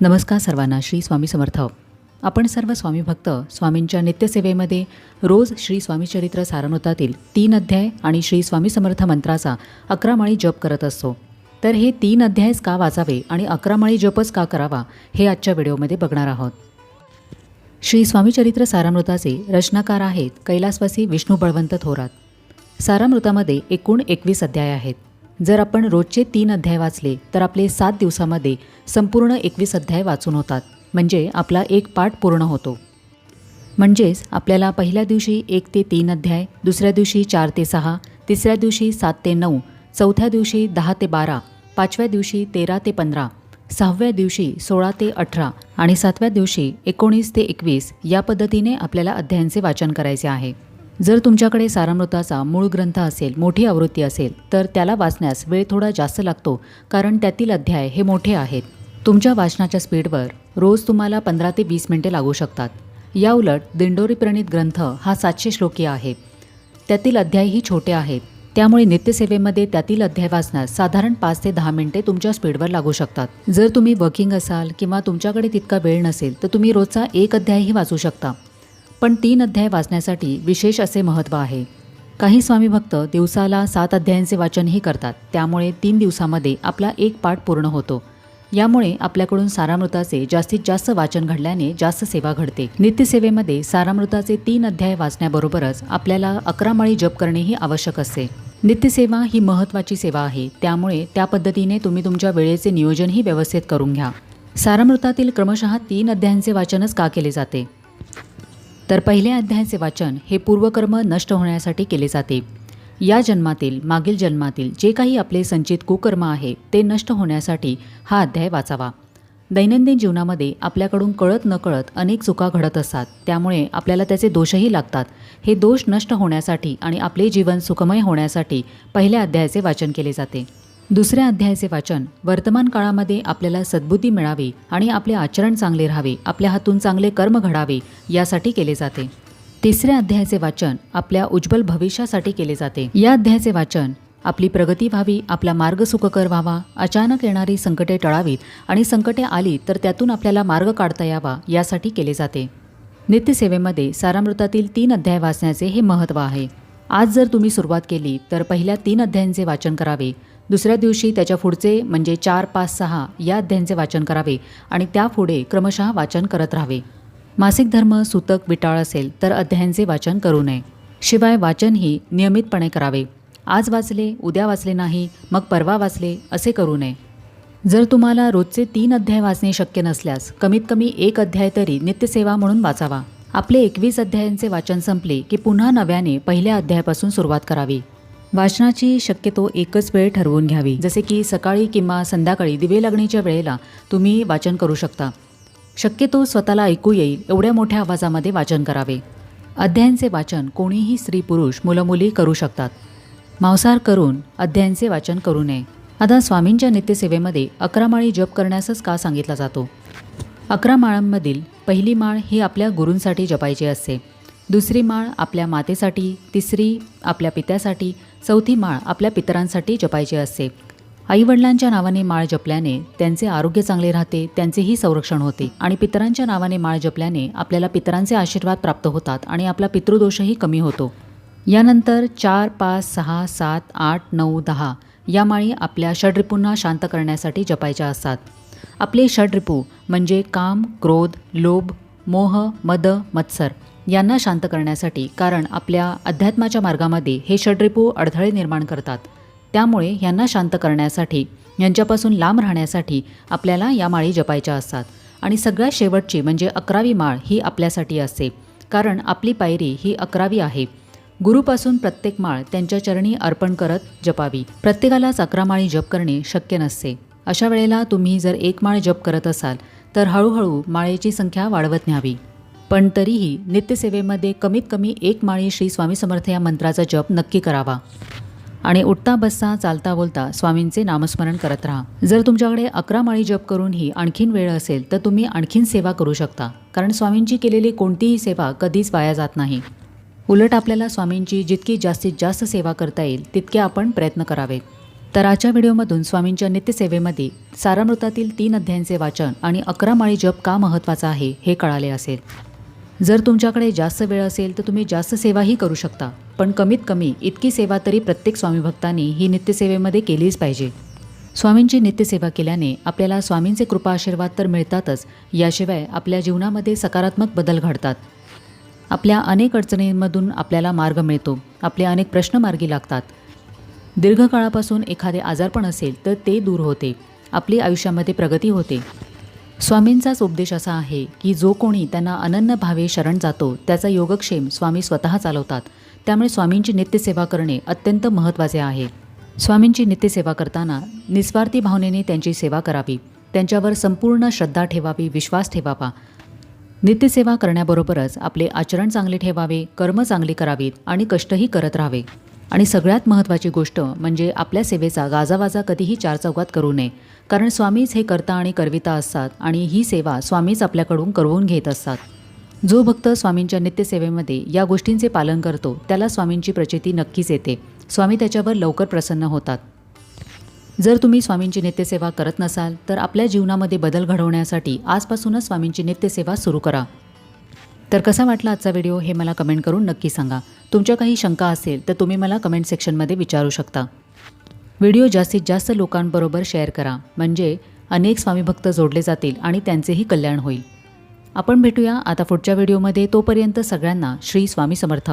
नमस्कार सर्वांना श्री स्वामी समर्थ. आपण सर्व स्वामी भक्त स्वामींच्या नित्यसेवेमध्ये रोज श्री स्वामी चरित्र तीन अध्याय आणि श्री स्वामी समर्थ मंत्राचा अकरा माळी जप करत असतो. तर हे तीन अध्यायच का वाचावे आणि अकरा माळी जपच का करावा हे आजच्या व्हिडिओमध्ये बघणार आहोत. श्री स्वामीचरित्र सारामृताचे रचनाकार आहेत कैलासवासी विष्णू बळवंत थोरात. सारामृतामध्ये एकूण एकवीस अध्याय आहेत. जर आपण रोजचे तीन अध्याय वाचले तर आपले सात दिवसामध्ये संपूर्ण एकवीस अध्याय वाचून होतात. म्हणजे आपला एक पाठ पूर्ण होतो. म्हणजेच आपल्याला पहिल्या दिवशी एक ते तीन अध्याय दुसऱ्या दिवशी चार ते सहा तिसऱ्या दिवशी सात ते नऊ चौथ्या दिवशी दहा ते बारा पाचव्या दिवशी तेरा ते पंधरा सहाव्या दिवशी सोळा ते अठरा आणि सातव्या दिवशी एकोणीस ते एकवीस या पद्धतीने आपल्याला अध्यायांचे वाचन करायचे आहे. जर तुमच्याकडे सारामृताचा मूळ ग्रंथ असेल मोठी आवृत्ती असेल तर त्याला वाचण्यास वेळ थोडा जास्त लागतो कारण त्यातील अध्याय हे मोठे आहेत. तुमच्या वाचनाच्या स्पीडवर रोज तुम्हाला पंधरा ते वीस मिनिटे लागू शकतात. या उलट दिंडोरी प्रणित ग्रंथ हा सातशे श्लोकी आहे. त्यातील अध्यायही छोटे आहेत. त्यामुळे नित्यसेवेमध्ये त्यातील अध्याय वाचण्यास साधारण पाच ते दहा मिनिटे तुमच्या स्पीडवर लागू शकतात. जर तुम्ही वर्किंग असाल किंवा तुमच्याकडे तितका वेळ नसेल तर तुम्ही रोजचा एक अध्यायही वाचू शकता. पण तीन अध्याय वाचण्यासाठी विशेष असे महत्त्व आहे. काही स्वामी भक्त दिवसाला सात अध्यायांचे वाचनही करतात. त्यामुळे तीन दिवसामध्ये आपला एक पाठ पूर्ण होतो. यामुळे आपल्याकडून सारामृताचे जास्तीत जास्त वाचन घडल्याने जास्त सेवा घडते. नित्यसेवेमध्ये सारामृताचे तीन अध्याय वाचण्याबरोबरच आपल्याला अकरा माळी जप करणेही आवश्यक असते. नित्यसेवा ही महत्त्वाची सेवा आहे. त्यामुळे त्या पद्धतीने तुम्ही तुमच्या वेळेचे नियोजनही व्यवस्थित करून घ्या. सारामृतातील क्रमशः तीन अध्यायांचे वाचनच का केले जाते? तर पहिल्या अध्यायाचे वाचन हे पूर्वकर्म नष्ट होण्यासाठी केले जाते. या जन्मातील मागील जन्मातील जे काही आपले संचित कुकर्म आहे ते नष्ट होण्यासाठी हा अध्याय वाचावा. दैनंदिन जीवनामध्ये आपल्याकडून कळत नकळत अनेक चुका घडत असतात. त्यामुळे आपल्याला त्याचे दोषही लागतात. हे दोष नष्ट होण्यासाठी आणि आपले जीवन सुखमय होण्यासाठी पहिल्या अध्यायाचे वाचन केले जाते. दुसऱ्या अध्यायाचे वाचन वर्तमान काळामध्ये आपल्याला सद्बुद्धी मिळावी आणि आपले आचरण चांगले राहावे आपल्या हातून चांगले कर्म घडावे यासाठी केले जाते. तिसऱ्या अध्यायाचे वाचन आपल्या उज्ज्वल भविष्यासाठी केले जाते. या अध्यायाचे वाचन आपली प्रगती व्हावी आपला मार्ग सुखकर व्हावा अचानक येणारी संकटे टळावीत आणि संकटे आली तर त्यातून आपल्याला मार्ग काढता यावा यासाठी केले जाते. नित्यसेवेमध्ये सारामृतातील तीन अध्याय वाचण्याचे हे महत्त्व आहे. आज जर तुम्ही सुरुवात केली तर पहिल्या तीन अध्यायांचे वाचन करावे. दुसऱ्या दिवशी त्याच्या पुढचे म्हणजे चार पाच सहा या अध्यायांचे वाचन करावे आणि त्यापुढे क्रमशः वाचन करत राहावे. मासिक धर्म सूतक विटाळ असेल तर अध्यायांचे वाचन करू नये. शिवाय वाचनही नियमितपणे करावे. आज वाचले उद्या वाचले नाही मग परवा वाचले असे करू नये. जर तुम्हाला रोजचे तीन अध्याय वाचणे शक्य नसल्यास कमीत कमी एक अध्याय तरी नित्यसेवा म्हणून वाचावा. आपले एकवीस अध्यायांचे वाचन संपले की पुन्हा नव्याने पहिल्या अध्यायापासून सुरुवात करावी. वाचनाची शक्यतो एकच वेळ ठरवून घ्यावी. जसे की सकाळी किंवा संध्याकाळी दिवे लागणीच्या वेळेला तुम्ही वाचन करू शकता. शक्यतो स्वतःला ऐकू येईल एवढ्या मोठ्या आवाजामध्ये वाचन करावे. अध्यायांचे वाचन कोणीही स्त्री पुरुष मुलं मुली करू शकतात. मांसाहार करून अध्यायांचे वाचन करू नये. आता स्वामींच्या नित्यसेवेमध्ये अकरा माळी जप करण्यासच का सांगितला जातो? अकरा माळांमधील पहिली माळ ही आपल्या गुरूंसाठी जपायची असते. दुसरी माळ आपल्या मातेसाठी तिसरी आपल्या पित्यासाठी चौथी माळ आपल्या पितरांसाठी जपायची असते. आईवडिलांच्या नावाने माळ जपल्याने त्यांचे आरोग्य चांगले राहते त्यांचेही संरक्षण होते आणि पितरांच्या नावाने माळ जपल्याने आपल्याला पितरांचे आशीर्वाद प्राप्त होतात आणि आपला पितृदोषही कमी होतो. यानंतर चार पाच सहा सात आठ नऊ दहा या माळी आपल्या षडरिपूंना शांत करण्यासाठी जपायच्या असतात. आपले षडरिपू म्हणजे काम क्रोध लोभ मोह मद मत्सर. यांना शांत करण्यासाठी कारण आपल्या अध्यात्माच्या मार्गामध्ये हे षड्रिपू अडथळे निर्माण करतात. त्यामुळे यांना शांत करण्यासाठी यांच्यापासून लांब राहण्यासाठी आपल्याला या माळी जपायच्या असतात. आणि सगळ्यात शेवटची म्हणजे अकरावी माळ ही आपल्यासाठी असते कारण आपली पायरी ही अकरावी आहे. गुरुपासून प्रत्येक माळ त्यांच्या चरणी अर्पण करत जपावी. प्रत्येकालाच अकरा माळी जप करणे शक्य नसते. अशा वेळेला तुम्ही जर एक माळ जप करत असाल तर हळूहळू माळेची संख्या वाढवत न्यावी. पण तरीही नित्यसेवेमध्ये कमीत कमी एक माळी श्री स्वामी समर्थ या मंत्राचा जप नक्की करावा. आणि उठता बसता चालता बोलता स्वामींचे नामस्मरण करत राहा. जर तुमच्याकडे अकरा माळी जप करूनही आणखीन वेळ असेल तर तुम्ही आणखीन सेवा करू शकता. कारण स्वामींची केलेली कोणतीही सेवा कधीच वाया जात नाही. उलट आपल्याला स्वामींची जितकी जास्तीत जास्त सेवा करता येईल तितके आपण प्रयत्न करावेत तर आजच्या व्हिडिओमधून स्वामींच्या नित्यसेवेमध्ये सारामृतातील तीन अध्यायांचे वाचन आणि अकरा माळी जप का महत्त्वाचा आहे हे कळाले असेल. जर तुमच्याकडे जास्त वेळ असेल तर तुम्ही जास्त सेवाही करू शकता. पण कमीत कमी इतकी सेवा तरी प्रत्येक स्वामी भक्तांनी ही नित्यसेवेमध्ये केलीच पाहिजे. स्वामींची नित्यसेवा केल्याने आपल्याला स्वामींचे कृपा आशीर्वाद तर मिळतातच याशिवाय आपल्या जीवनामध्ये सकारात्मक बदल घडतात. आपल्या अनेक अडचणींमधून आपल्याला मार्ग मिळतो आपले अनेक प्रश्न मार्गी लागतात. दीर्घकाळापासून एखादे आजारपण असेल तर ते दूर होते. आपली आयुष्यामध्ये प्रगती होते. स्वामींचाच उपदेश असा आहे की जो कोणी त्यांना अनन्य भावे शरण जातो त्याचा योगक्षेम स्वामी स्वतः चालवतात. त्यामुळे स्वामींची नित्यसेवा करणे अत्यंत महत्त्वाचे आहे. स्वामींची नित्यसेवा करताना निस्वार्थी भावनेने त्यांची सेवा करावी. त्यांच्यावर संपूर्ण श्रद्धा ठेवावी विश्वास ठेवावा. नित्यसेवा करण्याबरोबरच आपले आचरण चांगले ठेवावे कर्म चांगली करावीत आणि कष्टही करत राहावे. आणि सगळ्यात महत्त्वाची गोष्ट म्हणजे आपल्या सेवेचा गाजावाजा कधीही चारचौकात करू नये. कारण स्वामीच हे करता आणि करविता असतात आणि ही सेवा स्वामीच आपल्याकडून करवून घेत असतात. जो भक्त स्वामींच्या नित्यसेवेमध्ये या गोष्टींचे पालन करतो त्याला स्वामींची प्रचिती नक्कीच येते. स्वामी त्याच्यावर लवकर प्रसन्न होतात. जर तुम्ही स्वामींची नित्यसेवा करत नसाल तर आपल्या जीवनामध्ये बदल घडवण्यासाठी आजपासूनच स्वामींची नित्यसेवा सुरू करा. तर कसा वाटला आजचा व्हिडिओ हे मला कमेंट करून नक्की सांगा. तुमच्या काही शंका असेल तर तुम्ही मला कमेंट सेक्शनमध्ये विचारू शकता. व्हिडिओ जास्तीत जास्त लोकांबरोबर शेअर करा. म्हणजे अनेक स्वामीभक्त जोडले जातील आणि त्यांचेही कल्याण होईल. आपण भेटूया आता पुढच्या व्हिडिओमध्ये. तोपर्यंत सगळ्यांना श्री स्वामी समर्थ.